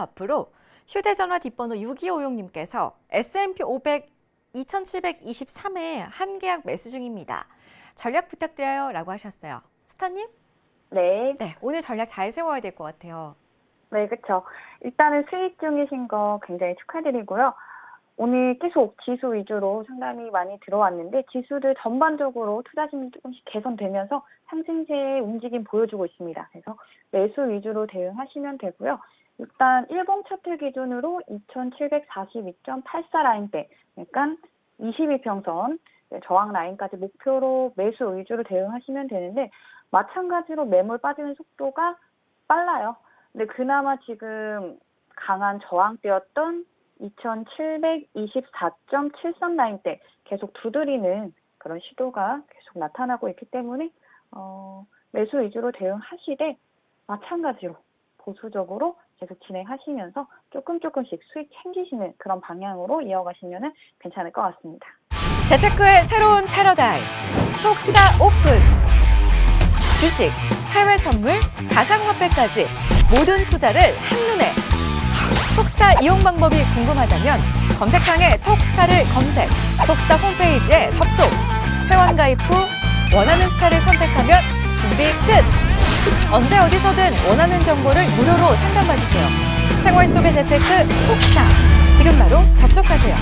앞으로 휴대전화 뒷번호 6256님께서 S&P 500 2723회 한 계약 매수 중입니다. 전략 부탁드려요 라고 하셨어요. 스타님? 네, 네, 오늘 전략 잘 세워야 될 것 같아요. 네, 그렇죠. 일단은 수익 중이신 거 굉장히 축하드리고요. 오늘 계속 지수 위주로 상담이 많이 들어왔는데 지수들 전반적으로 투자심이 조금씩 개선되면서 상승세의 움직임 보여주고 있습니다. 그래서 매수 위주로 대응하시면 되고요. 일단 일봉 차트 기준으로 2742.84 라인대, 약간 22평선 저항 라인까지 목표로 매수 위주로 대응하시면 되는데 마찬가지로 매물 빠지는 속도가 빨라요. 근데 그나마 지금 강한 저항대였던 2724.73 라인대 계속 두드리는 그런 시도가 계속 나타나고 있기 때문에 어, 매수 위주로 대응하시되 마찬가지로 보수적으로 계속 진행하시면서 조금 조금씩 수익 챙기시는 그런 방향으로 이어가시면 괜찮을 것 같습니다. 재테크의 새로운 패러다임 톡스타 오픈. 주식, 해외 선물, 가상화폐까지 모든 투자를 한눈에. 톡스타 이용 방법이 궁금하다면 검색창에 톡스타를 검색 톡스타 홈페이지에 접속. 회원 가입 후 원하는 스타를 선택하면 언제 어디서든 원하는 정보를 무료로 상담받으세요. 생활 속의 재테크 톡스타. 지금 바로 접속하세요